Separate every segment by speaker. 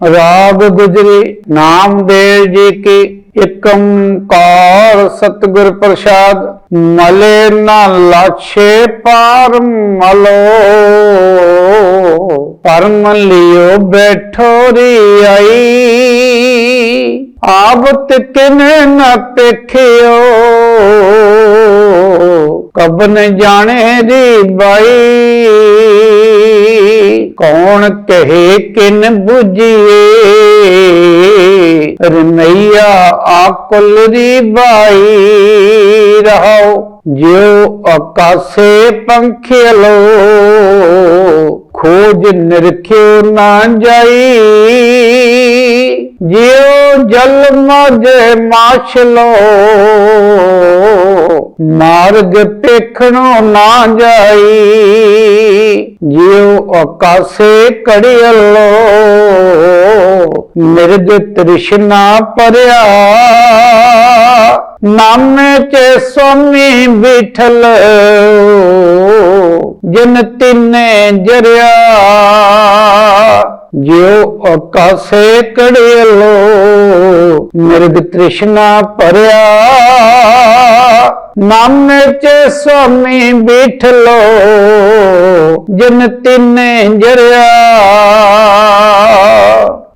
Speaker 1: ਰਾਗ ਗੁਜਰੀ ਨਾਮਦੇਵ ਜੀ ਕੀ ਏਕੰਕਾਰ ਸਤਿਗੁਰ ਪ੍ਰਸਾਦ, ਮਲੇ ਨਾ ਲਾਛੇ ਪਾਰ ਮਲੋ। ਪਰਮ ਲਿਓ ਬੈਠੋ ਰੀ ਆਈ ਆਬਤ ਕਿਨੇ ਨਾ ਪੇਖਿਓ। ਕਬਨ ਜਾਣੇ ਦੀ ਬਾਈ। ਕੌਣ ਕਹੇ ਕਿਨ 부ਜੀਏ ਰਮਈਆ ਆਕੁਲ ਦੀ ਬਾਈ ਰਹਾਓ ਜਿਉ ਆਕਾਸੇ ਪੰਖਿਲੋ ਖੋਜ ਨਿਰਖਿਓ ਨਾ ਜਾਈ। ਜਿਉ ਜਲ ਮਜ ਮਾਛਲੋ ਮਾਰਗ ਪੇਖਣੋ ਨਾ ਜਾਈ। ਜਿਉ ਆਕਾਸੇ ਕੜਿයਲੋ ਮਿਰਗ ਤ੍ਰਿਸ਼ਨਾ ਪਰਿਆ ਨਾਮੇ ਚ ਸੋਮੀ ਬਿਠਲ ਜਿਨ ਤਿੰਨੇ ਜਰਿਆ, ਜਿਉ ਆਕਾਸੇ ਕੜਿਲੋ ਮਿਰਗ ਤ੍ਰਿਸ਼ਨਾ ਭਰਿਆ। ਨਾਮੇ ਚ ਸੁਆਮੀ ਬਿਠਲੋ ਜਿਨ ਤਿਨੇ ਜਰਿਆ।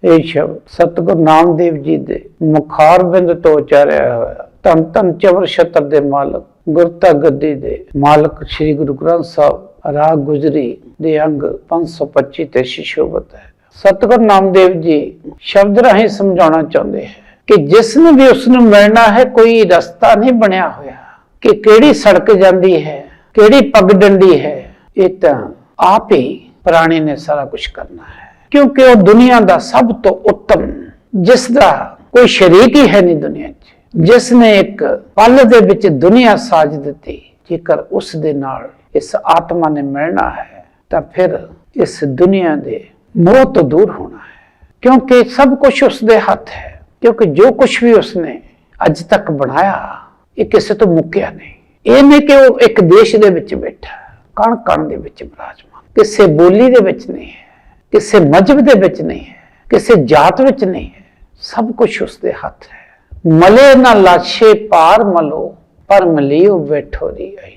Speaker 1: ਇਹ ਸ਼ਬਦ ਸਤਿਗੁਰੂ ਨਾਮਦੇਵ ਜੀ ਦੇ ਮੁਖਾਰ ਬਿੰਦ ਤੋਂ ਉਚਾਰਿਆ ਹੋਇਆ। ਧੰਨ ਧੰਨ ਚਵਰ ਛਤਰ ਦੇ ਮਾਲਕ। ਗੁਰਤਾ ਗੱਦੀ ਦੇ ਮਾਲਕ ਸ੍ਰੀ ਗੁਰੂ ਗ੍ਰੰਥ ਸਾਹਿਬ ਰਾਗ ਗੁਜਰੀ ਦੇ ਅੰਗ 525 ਤੇ ਸ਼ਿਸ਼ੋਬਤ ਹੈ। ਸਤਿਗੁਰੂ ਨਾਮਦੇਵ ਜੀ ਸ਼ਬਦ ਰਾਹੀਂ ਸਮਝਾਉਣਾ ਚਾਹੁੰਦੇ ਹੈ ਕਿ ਜਿਸ ਨੂੰ ਵੀ ਉਸ ਨੂੰ ਮਿਲਣਾ ਹੈ, ਕੋਈ ਰਸਤਾ ਨਹੀਂ ਬਣਿਆ ਹੋਇਆ। ਕਿ ਕਿਹੜੀ ਸੜਕ ਜਾਂਦੀ ਹੈ, ਕਿਹੜੀ ਪੱਗ ਡੰਡੀ ਹੈ, ਇਹ ਤਾਂ ਆਪ ਹੀ ਪ੍ਰਾਣੀ ਨੇ ਸਾਰਾ ਕੁਝ ਕਰਨਾ ਹੈ। ਕਿਉਂਕਿ ਉਹ ਦੁਨੀਆ ਦਾ ਸਭ ਤੋਂ ਉੱਤਮ, ਜਿਸ ਦਾ ਕੋਈ ਸ਼ਰੀਕ ਹੀ ਹੈ ਨਹੀਂ ਦੁਨੀਆ ਜਿਸ ਨੇ ਇੱਕ ਪਲ ਦੇ ਵਿੱਚ ਦੁਨੀਆ ਸਾਜ ਦਿੱਤੀ, ਜੇਕਰ ਉਸ ਦੇ ਨਾਲ ਇਸ ਆਤਮਾ ਨੇ ਮਿਲਣਾ ਹੈ, ਤਾਂ ਫਿਰ ਇਸ ਦੁਨੀਆ ਦੇ ਮੋਹ ਤੋਂ ਦੂਰ ਹੋਣਾ ਹੈ। ਕਿਉਂਕਿ ਸਭ ਕੁਝ ਉਸ ਦੇ ਹੱਥ ਹੈ, ਕਿਉਂਕਿ ਜੋ ਕੁਝ ਵੀ ਉਸਨੇ ਅੱਜ ਤੱਕ ਬਣਾਇਆ, ਇਹ ਕਿਸੇ ਤੋਂ ਮੁੱਕਿਆ ਨਹੀਂ। ਇਹ ਨਹੀਂ ਕਿ ਉਹ ਇੱਕ ਦੇਸ਼ ਦੇ ਵਿੱਚ ਬੈਠਾ ਕਣ ਕਣ ਦੇ ਵਿੱਚ ਬਿਰਾਜਮਾਨ, ਕਿਸੇ ਬੋਲੀ ਦੇ ਵਿੱਚ ਨਹੀਂ ਹੈ, ਕਿਸੇ ਮਜਬ ਦੇ ਵਿੱਚ ਨਹੀਂ ਹੈ, ਕਿਸੇ ਜਾਤ ਵਿੱਚ ਨਹੀਂ ਹੈ, ਸਭ ਕੁਝ ਉਸ ਦੇ ਹੱਥ ਹੈ। ਮਲੇ ਨਾ ਲਾਛੇ ਪਾਰ ਮਲੋ, ਪਰ ਮਲਿਓ ਬੈਠੋ ਦੀ ਆਈ।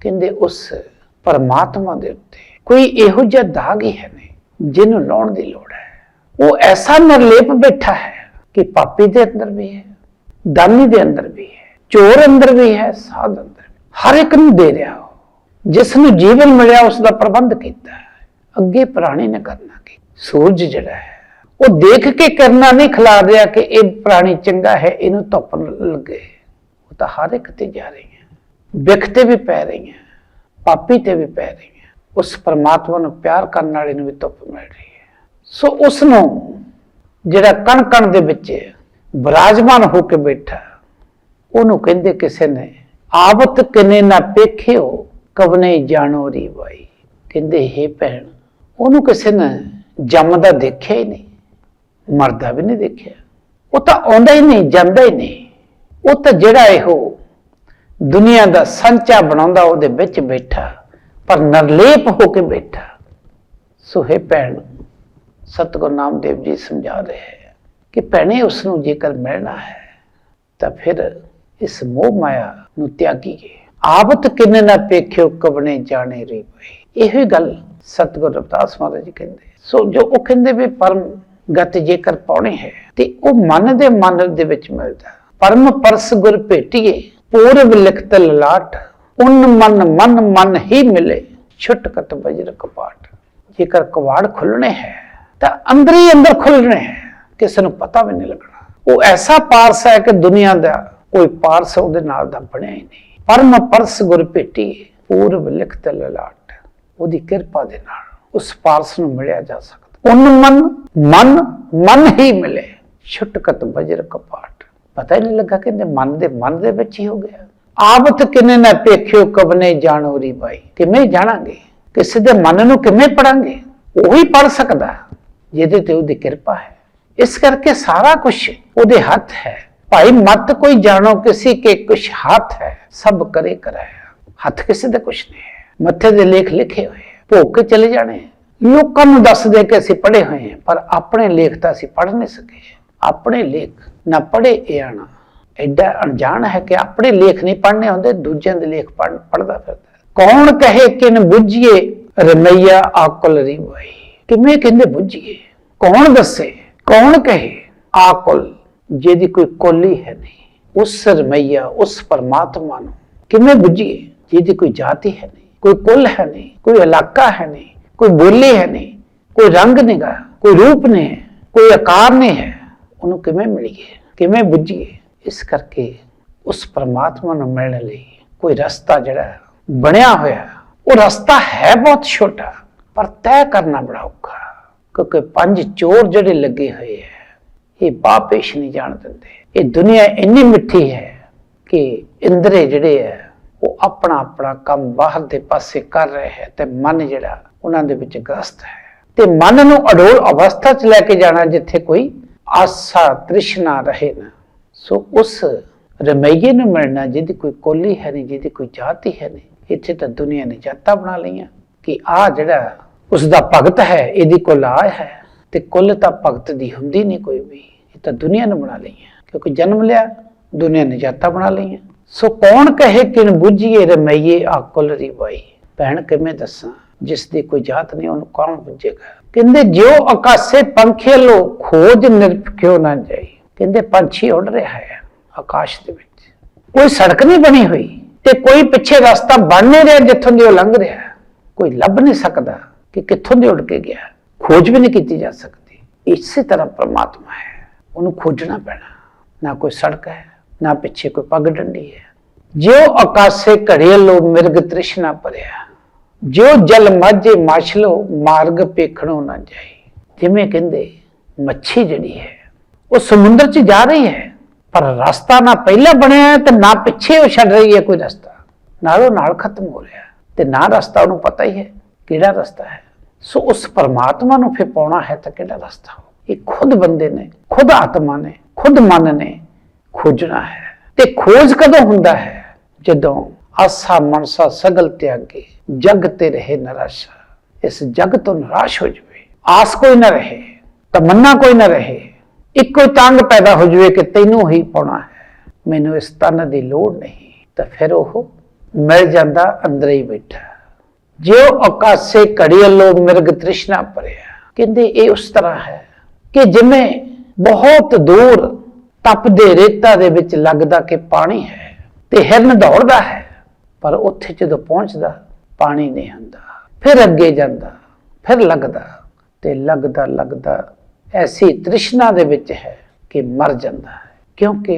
Speaker 1: ਕਹਿੰਦੇ ਉਸ ਪਰਮਾਤਮਾ ਦੇ ਉੱਤੇ ਕੋਈ ਇਹੋ ਜਿਹਾ ਦਾਗ ਹੀ ਹੈ ਨਹੀਂ, ਜਿਹਨੂੰ ਲਾਉਣ ਦੀ ਲੋੜ ਹੈ। ਉਹ ਐਸਾ ਨਿਰਲੇਪ ਬੈਠਾ ਹੈ ਕਿ ਪਾਪੀ ਦੇ ਅੰਦਰ ਵੀ ਹੈ, ਦਾਨੀ ਦੇ ਅੰਦਰ ਵੀ ਹੈ, ਚੋਰ ਅੰਦਰ ਵੀ ਹੈ, ਸਾਧ ਅੰਦਰ ਵੀ। ਹਰ ਇੱਕ ਨੂੰ ਦੇ ਰਿਹਾ ਉਹ, ਜਿਸ ਨੂੰ ਜੀਵਨ ਮਿਲਿਆ ਉਸ ਦਾ ਪ੍ਰਬੰਧ ਕੀਤਾ ਅੱਗੇ ਪ੍ਰਾਣੀ ਨੇ ਕਰਨਾ ਕੀ? ਸੂਰਜ ਜਿਹੜਾ ਹੈ ਉਹ ਦੇਖ ਕੇ ਕਰਨਾ ਨਹੀਂ ਖਿਲਾਰ ਰਿਹਾ ਕਿ ਇਹ ਪ੍ਰਾਣੀ ਚੰਗਾ ਹੈ, ਇਹਨੂੰ ਧੁੱਪ ਲੱਗੇ। ਉਹ ਤਾਂ ਹਰ ਇੱਕ ਤੇ ਜਾ ਰਹੀ ਹੈ। ਵਿਖ ਤੇ ਵੀ ਪੈ ਰਹੀ ਹੈ, ਪਾਪੀ ਤੇ ਵੀ ਪੈ ਰਹੀ ਹੈ। ਉਸ ਪਰਮਾਤਮਾ ਨੂੰ ਪਿਆਰ ਕਰਨ ਵਾਲੇ ਨੂੰ ਵੀ ਧੁੱਪ ਮਿਲ ਰਹੀ ਹੈ। ਸੋ ਉਸ ਨੂੰ ਜਿਹੜਾ ਕਣ ਕਣ ਦੇ ਵਿੱਚ ਵਿਰਾਜਮਾਨ ਹੋ ਕੇ ਬੈਠਾ, ਉਹਨੂੰ ਕਹਿੰਦੇ ਕਿਸੇ ਨੇ, ਆਵਤ ਕਿਨੇ ਨਾ ਪੇਖਿਓ ਕਵਨੇ ਜਾਣੋ ਰੀ ਬਾਈ ਕਹਿੰਦੇ, ਹੇ ਭੈਣ, ਉਹਨੂੰ ਕਿਸੇ ਨੇ ਜੰਮਦਾ ਦੇਖਿਆ ਹੀ ਨਹੀਂ। ਮਰਦਾ ਵੀ ਨਹੀਂ ਦੇਖਿਆ। ਉਹ ਤਾਂ ਆਉਂਦਾ ਹੀ ਨਹੀਂ, ਜਾਂਦਾ ਹੀ ਨਹੀਂ। ਉਹ ਤਾਂ ਜਿਹੜਾ ਇਹੋ ਦੁਨੀਆ ਦਾ ਸੰਚਾ ਬਣਾਉਂਦਾ, ਉਹਦੇ ਵਿੱਚ ਬੈਠਾ। ਪਰ ਨਿਰਲੇਪ ਹੋ ਕੇ ਬੈਠਾ। ਸੋ ਹੈ ਭੈਣ, ਸਤਿਗੁਰੂ ਨਾਮਦੇਵ ਜੀ ਸਮਝਾ ਰਹੇ ਹੈ ਕਿ ਭੈਣੇ ਉਸ ਨੂੰ ਜੇਕਰ ਮਿਲਣਾ ਹੈ, ਤਾਂ ਫਿਰ ਇਸ ਮੋਹ ਮਾਇਆ ਨੂੰ ਤਿਆਗੀਏ। ਆਵਤ ਕਿੰਨੇ ਨਾ ਪੇਖਿਓ ਕਬਨੇ ਜਾਣੇ ਰੀ ਪਈ ਇਹੋ ਹੀ ਗੱਲ ਸਤਿਗੁਰ ਰਵਿਦਾਸ ਮਹਾਰਾਜ ਜੀ ਕਹਿੰਦੇ। ਸੋ ਜੋ ਉਹ ਕਹਿੰਦੇ ਵੀ ਪਰਮ ਗਤ ਜੇਕਰ ਪਾਉਣੀ ਹੈ, ਤੇ ਉਹ ਮਨ ਦੇ ਮਨ ਦੇ ਵਿੱਚ ਮਿਲਦਾ। ਪਰਮ ਪਰਸ ਗੁਰ ਭੇਟੀਏ ਪੂਰਬ ਲਿਖਤ ਲਲਾਟ ਉਨ ਮਨ ਮਨ ਮਨ ਹੀ ਮਿਲੇ, ਛੁਟਕਤ ਬਜਰ ਕਪਾਟ। ਜੇਕਰ ਕਵਾੜ ਖੁੱਲਣੇ ਹੈ, ਤਾਂ ਅੰਦਰ ਹੀ ਅੰਦਰ ਖੁੱਲਣੇ ਹੈ, ਕਿਸੇ ਨੂੰ ਪਤਾ ਵੀ ਨਹੀਂ ਲੱਗਣਾ। ਉਹ ਐਸਾ ਪਾਰਸ ਹੈ ਕਿ ਦੁਨੀਆ ਦਾ ਕੋਈ ਪਾਰਸ ਉਹਦੇ ਨਾਲ ਦਾ ਬਣਿਆ ਹੀ ਨਹੀਂ। ਪਰਮ ਪਰਸ ਗੁਰ ਭੇਟੀ ਪੂਰਬ ਲਿਖਤ ਲਲਾਟ, ਉਹਦੀ ਕਿਰਪਾ ਦੇ ਨਾਲ ਉਸ ਪਾਰਸ ਨੂੰ ਮਿਲਿਆ ਜਾ ਸਕਦਾ। ਉਨ ਮਨ ਮਨ ਮਨ ਹੀ ਮਿਲੇ। ਛੁਟਕਤ ਬਜਰ ਕਪਾਟ। ਪਤਾ ਹੀ ਨਹੀਂ ਲੱਗਾ ਕਿ ਮਨ ਦੇ ਮਨ ਦੇ ਵਿੱਚ ਹੀ ਹੋ ਗਿਆ। ਆਬਤ ਕਿਨੇ ਨਾ ਪੇਖਿਓ ਕਬਨੇ ਜਾਣੋ ਬਾਈ। ਕਿਵੇਂ ਜਾਣਾਂਗੇ? ਕਿਸੇ ਦੇ ਮਨ ਨੂੰ ਕਿਵੇਂ ਪੜਾਂਗੇ? ਉਹੀ ਪੜ ਸਕਦਾ। ਜਿਹਦੇ ਤੇ ਉਹਦੀ ਕਿਰਪਾ ਹੈ। ਇਸ ਕਰਕੇ ਸਾਰਾ ਕੁਝ ਉਹਦੇ ਹੱਥ ਹੈ। ਭਾਈ ਮਤ ਕੋਈ ਜਾਣੋ, ਕਿਸੇ ਕੇ ਕੁਛ ਹੱਥ ਹੈ। ਸਭ ਕਰੇ ਕਰਾਇਆ। ਹੱਥ ਕਿਸੇ ਦੇ ਕੁਛ ਨਹੀਂ ਹੈ। ਮੱਥੇ ਦੇ ਲੇਖ ਲਿਖੇ ਹੋਏ। ਭੋਗ ਕੇ ਚਲੇ ਜਾਣੇ। ਲੋਕਾਂ ਨੂੰ ਦੱਸਦੇ ਕਿ ਅਸੀਂ ਪੜ੍ਹੇ ਹੋਏ ਹਾਂ, ਪਰ ਆਪਣੇ ਲੇਖ ਤਾਂ ਅਸੀਂ ਪੜ੍ਹ ਨਹੀਂ ਸਕੇ। ਆਪਣੇ ਲੇਖ ਨਾ ਪੜ੍ਹੇ ਇਹ ਆਣਾ। ਐਡਾ ਅਣਜਾਣ ਹੈ ਕਿ ਆਪਣੇ ਲੇਖ ਨਹੀਂ ਪੜ੍ਹਨੇ ਹੁੰਦੇ, ਦੂਜਿਆਂ ਦੇ ਲੇਖ ਪੜ੍ਹ, ਪੜ੍ਹਦਾ ਫਿਰਦਾ ਕੌਣ ਕਹੇ ਕਿਨ ਬੁੱਝੀਏ, ਰਮਈਆ ਆਕਲ ਰੀ ਕਿਵੇਂ ਕਹਿੰਦੇ ਬੁੱਝੀਏ? ਕੌਣ ਦੱਸੇ? ਕੌਣ ਕਹੇ? ਆਕਲ ਜਿਹਦੀ ਕੋਈ ਕੋਲੀ ਹੈ ਨਹੀਂ। ਉਸ ਰਮਈਆ, ਉਸ ਪਰਮਾਤਮਾ ਨੂੰ ਕਿਵੇਂ ਬੁੱਝੀਏ? ਜਿਹਦੀ ਕੋਈ ਜਾਤੀ ਹੈ ਨਹੀਂ, ਕੋਈ ਕੁੱਲ ਹੈ ਨਹੀਂ, ਕੋਈ ਇਲਾਕਾ ਹੈ ਨਹੀਂ। ਕੋਈ ਬੋਲੀ ਹੈ ਨਹੀਂ, ਕੋਈ ਰੰਗ ਨਹੀਂਗਾ ਕੋਈ ਰੂਪ ਨਹੀਂ ਹੈ ਕੋਈ ਆਕਾਰ ਨਹੀਂ ਹੈ, ਉਹਨੂੰ ਕਿਵੇਂ ਮਿਲੀਏ, ਕਿਵੇਂ ਬੁੱਝੀਏ? ਇਸ ਕਰਕੇ ਉਸ ਪਰਮਾਤਮਾ ਨੂੰ ਮਿਲਣ ਲਈ ਕੋਈ ਰਸਤਾ ਜਿਹੜਾ ਬਣਿਆ ਹੋਇਆ, ਉਹ ਰਸਤਾ ਹੈ ਬਹੁਤ ਛੋਟਾ, ਪਰ ਤੈਅ ਕਰਨਾ ਬੜਾ ਔਖਾ, ਕਿਉਂਕਿ ਪੰਜ ਚੋਰ ਜਿਹੜੇ ਲੱਗੇ ਹੋਏ ਹੈ, ਇਹ ਬਾਪੇਸ਼ ਨਹੀਂ ਜਾਣ ਦਿੰਦੇ। ਇਹ ਦੁਨੀਆ ਇੰਨੀ ਮਿੱਠੀ ਹੈ ਕਿ ਇੰਦਰੇ ਜਿਹੜੇ ਹੈ ਉਹ ਆਪਣਾ ਆਪਣਾ ਕੰਮ ਬਾਹਰ ਦੇ ਪਾਸੇ ਕਰ ਰਿਹਾ ਹੈ ਤੇ ਮਨ ਜਿਹੜਾ ਉਹਨਾਂ ਦੇ ਵਿੱਚ ਗ੍ਰਸਤ ਹੈ। ਤੇ ਮਨ ਨੂੰ ਅਡੋਲ ਅਵਸਥਾ 'ਚ ਲੈ ਕੇ ਜਾਣਾ ਜਿੱਥੇ ਕੋਈ ਆਸਾ ਤ੍ਰਿਸ਼ਨਾ ਰਹੇ ਨਾ, ਸੋ ਉਸ ਰਮਈਏ ਨੂੰ ਮਿਲਣਾ ਜਿਹਦੀ ਕੋਈ ਕੋਲੀ ਹੈ ਨਹੀਂ, ਜਿਹਦੀ ਕੋਈ ਜਾਤੀ ਹੈ ਨਹੀਂ, ਇੱਥੇ ਤਾਂ ਦੁਨੀਆ ਨੇ ਜਾਤਾਂ ਬਣਾ ਲਈਆਂ ਕਿ ਆ ਜਿਹੜਾ ਉਸ ਦਾ ਭਗਤ ਹੈ, ਇਹਦੀ ਕੁਲ ਆ ਹੈ ਤੇ ਕੁੱਲ ਤਾਂ ਭਗਤ ਦੀ ਹੁੰਦੀ ਨਹੀਂ ਕੋਈ ਵੀ, ਇਹ ਤਾਂ ਦੁਨੀਆ ਨੇ ਬਣਾ ਲਈਆਂ। ਕਿਉਂਕਿ ਜਨਮ ਲਿਆ, ਦੁਨੀਆ ਨੇ ਜਾਤਾਂ ਬਣਾ ਲਈਆਂ। ਸੋ ਕੌਣ ਕਹੇ ਕਿਨ ਬੁੱਝੀਏ ਰਮਈਏ ਆ ਕੁਲ ਭੈਣ, ਕਿਵੇਂ ਦੱਸਾਂ? ਜਿਸ ਦੀ ਕੋਈ ਜਾਤ ਨਹੀਂ, ਉਹਨੂੰ ਕੌਣ ਬੁੱਝੇਗਾ? ਕਹਿੰਦੇ, ਜਿਉ ਆਕਾਸੇ ਪੰਖੇ ਲੋ, ਖੋਜ ਨਿਰਭਿਓ ਨਾ ਜਾਈ? ਕਹਿੰਦੇ, ਪੰਛੀ ਉੱਡ ਰਿਹਾ ਹੈ ਆਕਾਸ਼ ਦੇ ਵਿੱਚ। ਕੋਈ ਸੜਕ ਨਹੀਂ ਬਣੀ ਹੋਈ ਤੇ ਕੋਈ ਪਿੱਛੇ ਰਸਤਾ ਬਣ ਨਹੀਂ ਰਿਹਾ ਜਿੱਥੋਂ ਦੀ ਉਹ ਲੰਘ ਰਿਹਾ। ਕੋਈ ਲੱਭ ਨਹੀਂ ਸਕਦਾ ਕਿ ਕਿੱਥੋਂ ਦੀ ਉੱਡ ਕੇ ਗਿਆ। ਖੋਜ ਵੀ ਨਹੀਂ ਕੀਤੀ ਜਾ ਸਕਦੀ। ਇਸੇ ਤਰ੍ਹਾਂ ਪ੍ਰਮਾਤਮਾ ਹੈ। ਉਹਨੂੰ ਖੋਜਣਾ ਪੈਣਾ। ਨਾ ਕੋਈ ਸੜਕ ਹੈ ਨਾ ਪਿੱਛੇ ਕੋਈ ਪੱਗ ਡੰਡੀ ਹੈ। ਜਿਉ ਆਕਾਸੇ ਘੜੇ ਲੋ ਮਿਰਗ ਤ੍ਰਿਸ਼ਨਾ ਭਰਿਆ। ਜਿਉ ਜਲ ਮਾਝੇ ਮਾਛਲੋ ਮਾਰਗ ਪੇਖਣੋ ਨਾ ਜਾਈ। ਜਿਵੇਂ ਕਹਿੰਦੇ, ਮੱਛੀ ਜਿਹੜੀ ਹੈ, ਉਹ ਸਮੁੰਦਰ 'ਚ ਜਾ ਰਹੀ ਹੈ। ਪਰ ਰਸਤਾ ਨਾ ਪਹਿਲਾਂ ਬਣਿਆ ਹੈ ਤੇ ਨਾ ਪਿੱਛੇ ਉਹ ਛੱਡ ਰਹੀ ਹੈ ਕੋਈ ਰਸਤਾ। ਨਾਲੋਂ ਨਾਲ ਖਤਮ ਹੋ ਰਿਹਾ। ਤੇ ਨਾ ਰਸਤਾ ਉਹਨੂੰ ਪਤਾ ਹੀ ਹੈ ਕਿਹੜਾ ਰਸਤਾ ਹੈ। ਸੋ ਉਸ ਪਰਮਾਤਮਾ ਨੂੰ ਫਿਰ ਪਾਉਣਾ ਹੈ ਤਾਂ ਕਿਹੜਾ ਰਸਤਾ? ਇਹ ਖੁਦ ਬੰਦੇ ਨੇ, ਖੁਦ ਆਤਮਾ ਨੇ, ਖੁਦ ਮਨ ਨੇ ਖੋਜਣਾ ਹੈ। ਤੇ ਖੋਜ ਕਦੋਂ ਹੁੰਦਾ ਹੈ? ਜਦੋਂ ਆਸਾ ਮਨਸਾ ਸਗਲ ਤਿਆਗੇ ਜਗ ਤੇ ਰਹੇ ਨਰਾਸ਼ਾ। ਇਸ ਜਗ ਤੋਂ ਨਿਰਾਸ਼ ਹੋ ਜਾਵੇ, ਆਸ ਕੋਈ ਨਾ ਰਹੇ, ਤਮੰਨਾ ਕੋਈ ਨਾ ਰਹੇ। ਇੱਕੋ ਤੰਗ ਪੈਦਾ ਹੋ ਜਾਵੇ ਕਿ ਤੈਨੂੰ ਹੀ ਪਾਉਣਾ ਹੈ। ਮੈਨੂੰ ਇਸ ਤਨ ਦੀ ਲੋੜ ਨਹੀਂ, ਤਾਂ ਫਿਰ ਉਹ ਮਿਲ ਜਾਂਦਾ ਅੰਦਰ ਹੀ ਬੈਠਾ। ਜਿਉ ਆਕਾਸੇ ਘੜੀ ਲੋ ਮਿਰਗ ਤ੍ਰਿਸ਼ਨਾ ਭਰਿਆ। ਕਹਿੰਦੇ ਇਹ ਉਸ ਤਰ੍ਹਾਂ ਹੈ ਕਿ ਜਿਵੇਂ ਬਹੁਤ ਦੂਰ ਤਪਦੇ ਰੇਤਾ ਦੇ ਵਿੱਚ ਲੱਗਦਾ ਕਿ ਪਾਣੀ ਹੈ ਤੇ ਹਿਰਨ ਦੌੜਦਾ ਹੈ, ਪਰ ਉੱਥੇ ਜਦੋਂ ਪਹੁੰਚਦਾ, ਪਾਣੀ ਨਹੀਂ ਹੁੰਦਾ। ਫਿਰ ਅੱਗੇ ਜਾਂਦਾ, ਫਿਰ ਲੱਗਦਾ ਤੇ ਲੱਗਦਾ ਲੱਗਦਾ ਐਸੀ ਤ੍ਰਿਸ਼ਨਾ ਦੇ ਵਿੱਚ ਹੈ ਕਿ ਮਰ ਜਾਂਦਾ ਹੈ। ਕਿਉਂਕਿ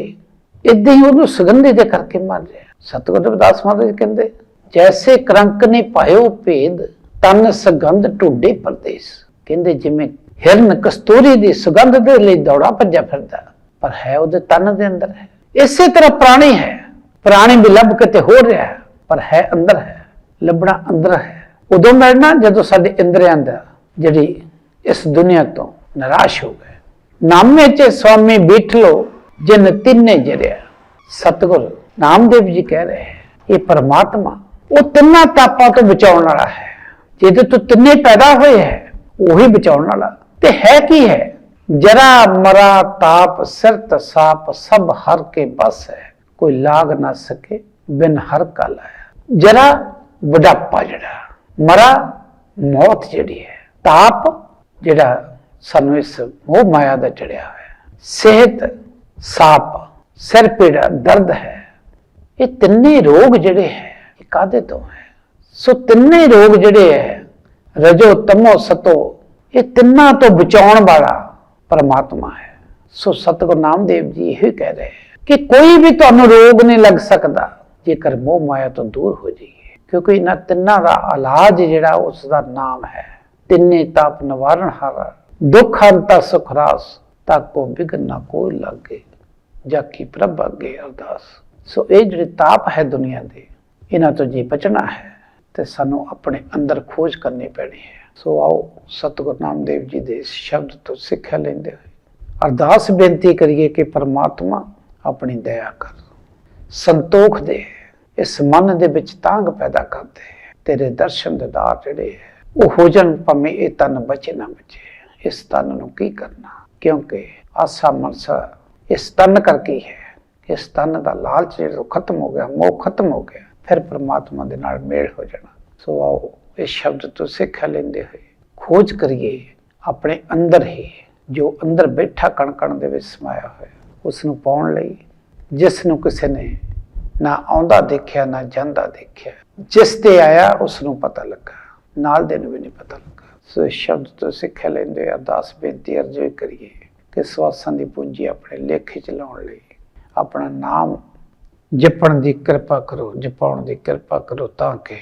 Speaker 1: ਇਦਾਂ ਹੀ ਉਹਨੂੰ ਸੁਗੰਧੀ ਦੇ ਕਰਕੇ ਮਰ ਰਿਹਾ ਸਤਿਗੁਰੂ ਰਵਿਦਾਸ ਮਹਾਰਾਜ ਕਹਿੰਦੇ, ਜੈਸੇ ਕਰੰਕ ਨੇ ਪਾਇਓ ਭੇਦ, ਤਨ ਸੁਗੰਧ ਢੂੰਡੇ ਪਰਦੇਸ। ਕਹਿੰਦੇ, ਜਿਵੇਂ ਹਿਰਨ ਕਸਤੂਰੀ ਦੀ ਸੁਗੰਧ ਦੇ ਲਈ ਦੌੜਾ ਭੱਜਾ ਫਿਰਦਾ ਪਰ ਹੈ ਉਹਦੇ ਤਨ ਦੇ ਅੰਦਰ ਹੈ। ਇਸੇ ਤਰ੍ਹਾਂ ਪ੍ਰਾਣੀ ਹੈ। ਪ੍ਰਾਣੀ ਵੀ ਲੱਭ ਕਿਤੇ ਹੋ ਰਿਹਾ ਹੈ, ਪਰ ਹੈ ਅੰਦਰ ਹੈ ਲੱਭਣਾ ਅੰਦਰ ਹੈ। ਉਦੋਂ ਮਿਲਣਾ ਜਦੋਂ ਸਾਡੇ ਇੰਦਰੀਆਂ ਦਾ ਜਿਹੜੀ ਇਸ ਦੁਨੀਆ ਤੋਂ ਨਿਰਾਸ਼ ਹੋ ਗਏ। ਨਾਮੇ ਚ ਸਵਾਮੀ ਬੀਠਲੋ ਜਿਨ ਤਿੰਨੇ ਜਰਿਆ ਸਤਿਗੁਰ ਨਾਮਦੇਵ ਜੀ ਕਹਿ ਰਹੇ ਹੈ ਇਹ ਪਰਮਾਤਮਾ ਉਹ ਤਿੰਨਾਂ ਤਾਪਾਂ ਤੋਂ ਬਚਾਉਣ ਵਾਲਾ ਹੈ। ਜਿਹਦੇ ਤੋਂ ਤਿੰਨੇ ਪੈਦਾ ਹੋਏ ਹੈ ਉਹੀ ਬਚਾਉਣ ਵਾਲਾ। ਤੇ ਹੈ ਕੀ ਹੈ? ਜਰਾ ਮਰਾ ਤਾਪ, ਸਿਰਤ ਸਾਪ, ਸਭ ਹਰ ਕੇ ਬਸ ਹੈ। ਕੋਈ ਲਾਗ ਨਾ ਸਕੇ, ਬਿਨ ਹਰ ਕਾ ਲਾਇਆ। ਜਰਾ ਬੁਢਾਪਾ ਜਿਹੜਾ, ਮਰਾ ਮੌਤ ਜਿਹੜੀ ਹੈ। ਤਾਪ ਜਿਹੜਾ ਸਾਨੂੰ ਇਸ ਮੋਹ ਮਾਇਆ ਦਾ ਚੜਿਆ ਹੋਇਆ ਸਿਹਤ ਸਾਪ, ਸਿਰ ਪੀੜਾ, ਦਰਦ ਹੈ। ਇਹ ਤਿੰਨੇ ਰੋਗ ਜਿਹੜੇ ਹੈ, ਇਹ ਕਾਦੇ ਤੋਂ ਹੈ? ਸੋ ਤਿੰਨੇ ਰੋਗ ਜਿਹੜੇ ਹੈ, ਰਜੋ ਤਮੋ ਸਤੋ, ਇਹ ਤਿੰਨਾਂ ਤੋਂ ਬਚਾਉਣ ਵਾਲਾ ਪਰਮਾਤਮਾ ਹੈ। ਸੋ ਸਤਿਗੁਰੂ ਨਾਮਦੇਵ ਜੀ ਇਹ ਕਹਿ ਰਹੇ ਕਿ ਕੋਈ ਵੀ ਤੁਹਾਨੂੰ ਰੋਗ ਨਹੀਂ ਲੱਗ ਸਕਦਾ, ਜੇਕਰ ਮੋਹ ਮਾਇਆ ਤੋਂ ਦੂਰ ਹੋ ਜਾਈਏ। ਕਿਉਂਕਿ ਇਹਨਾਂ ਤਿੰਨਾਂ ਦਾ ਇਲਾਜ ਜਿਹੜਾ ਉਸ ਦਾ ਨਾਮ ਹੈ, ਤਿੰਨੇ ਤਾਪ ਨਿਵਾਰਣ ਹਾਰਾ, ਦੁੱਖ ਅੰਤਾ ਸੁਖ ਰਾਸ ਤਾਕੋ ਬਿਗਨ ਨਾ ਕੋਈ ਲਾਗੇ, ਜਾ ਕੀ ਪ੍ਰਭ ਅੱਗੇ ਅਰਦਾਸ। ਸੋ ਇਹ ਜਿਹੜੇ ਤਾਪ ਹੈ ਦੁਨੀਆ ਦੇ, ਇਹਨਾਂ ਤੋਂ ਜੇ ਬਚਣਾ ਹੈ, ਤੇ ਸਾਨੂੰ ਆਪਣੇ ਅੰਦਰ ਖੋਜ ਕਰਨੀ ਪੈਣੀ ਹੈ। ਸੋ ਆਓ, ਸਤਿਗੁਰੂ ਨਾਮਦੇਵ ਜੀ ਦੇ ਇਸ ਸ਼ਬਦ ਤੋਂ ਸਿੱਖਿਆ ਲੈਂਦੇ ਹੋਏ ਅਰਦਾਸ ਬੇਨਤੀ ਕਰੀਏ ਕਿ ਪਰਮਾਤਮਾ ਆਪਣੀ ਦਇਆ ਕਰ। ਸੰਤੋਖ ਦੇ, ਇਸ ਮਨ ਦੇ ਵਿੱਚ ਤਾਂਗ ਪੈਦਾ ਕਰ ਤੇਰੇ ਦਰਸ਼ਨ ਦਿਦਾਰ ਜਿਹੜੇ ਉਹ ਹੋ ਜਾਣ, ਭਾਵੇਂ ਇਹ ਤਨ ਬਚੇ ਨਾ ਬਚੇ। ਇਸ ਤਨ ਨੂੰ ਕੀ ਕਰਨਾ? ਕਿਉਂਕਿ ਆਸਾ ਮਨਸਾ ਇਸ ਤਨ ਕਰਕੇ ਹੈ ਇਸ ਤਨ ਦਾ ਲਾਲਚ ਜਿਹੜਾ ਖਤਮ ਹੋ ਗਿਆ, ਮੋਹ ਖਤਮ ਹੋ ਗਿਆ। ਫਿਰ ਪ੍ਰਮਾਤਮਾ ਦੇ ਨਾਲ ਮੇਲ ਹੋ ਜਾਣਾ। ਸੋ ਆਓ ਇਸ ਸ਼ਬਦ ਤੋਂ ਸਿੱਖਿਆ ਲੈਂਦੇ ਹੋਏ, ਖੋਜ ਕਰੀਏ, ਆਪਣੇ ਅੰਦਰ ਹੀ, ਜੋ ਅੰਦਰ ਬੈਠਾ ਕਣ ਕਣ ਦੇ ਵਿੱਚ ਸਮਾਇਆ ਹੋਇਆ ਉਸ ਨੂੰ ਪਾਉਣ ਲਈ ਜਿਸ ਨੂੰ ਕਿਸੇ ਨੇ ਨਾ ਆਉਂਦਾ ਦੇਖਿਆ, ਨਾ ਜਾਂਦਾ ਦੇਖਿਆ, ਜਿਸ ਤੇ ਆਇਆ ਉਸ ਨੂੰ ਪਤਾ ਲੱਗਾ, ਨਾਲ ਦੇ ਨੂੰ ਵੀ ਨਹੀਂ ਪਤਾ ਲੱਗਾ। ਸੋ ਇਸ ਸ਼ਬਦ ਤੋਂ ਸਿੱਖਿਆ ਲੈਂਦੇ ਹੋਏ ਅਰਦਾਸ ਬੇਨਤੀ ਅਰਜ਼ੋਈ ਕਰੀਏ ਕਿ ਸਵਾਸਾਂ ਦੀ ਪੂੰਜੀ ਆਪਣੇ ਲੇਖੇ ਚ ਲਾਉਣ ਲਈ, ਆਪਣਾ ਨਾਮ ਜਪਣ ਦੀ ਕਿਰਪਾ ਕਰੋ, ਜਪਾਉਣ ਦੀ ਕਿਰਪਾ ਕਰੋ ਤਾਂ ਕਿ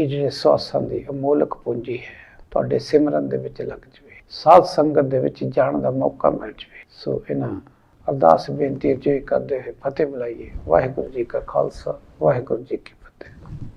Speaker 1: ਇਹ ਜਿਹੜੇ ਸਵਾਸਾਂ ਦੀ ਅਮੋਲਕ ਪੂੰਜੀ ਹੈ, ਤੁਹਾਡੇ ਸਿਮਰਨ ਦੇ ਵਿੱਚ ਲੱਗ ਜਵੇ ਸਾਧ ਸੰਗਤ ਦੇ ਵਿੱਚ ਜਾਣ ਦਾ ਮੌਕਾ ਮਿਲ ਜਵੇ। ਸੋ ਇਹਨਾਂ ਅਰਦਾਸ ਬੇਨਤੀ ਅਰਜ਼ੋਈ ਕਰਦੇ ਹੋਏ ਫਤਿਹ ਬੁਲਾਈਏ। ਵਾਹਿਗੁਰੂ ਜੀ ਕਾ ਖਾਲਸਾ, ਵਾਹਿਗੁਰੂ ਜੀ ਕੀ ਫਤਿਹ।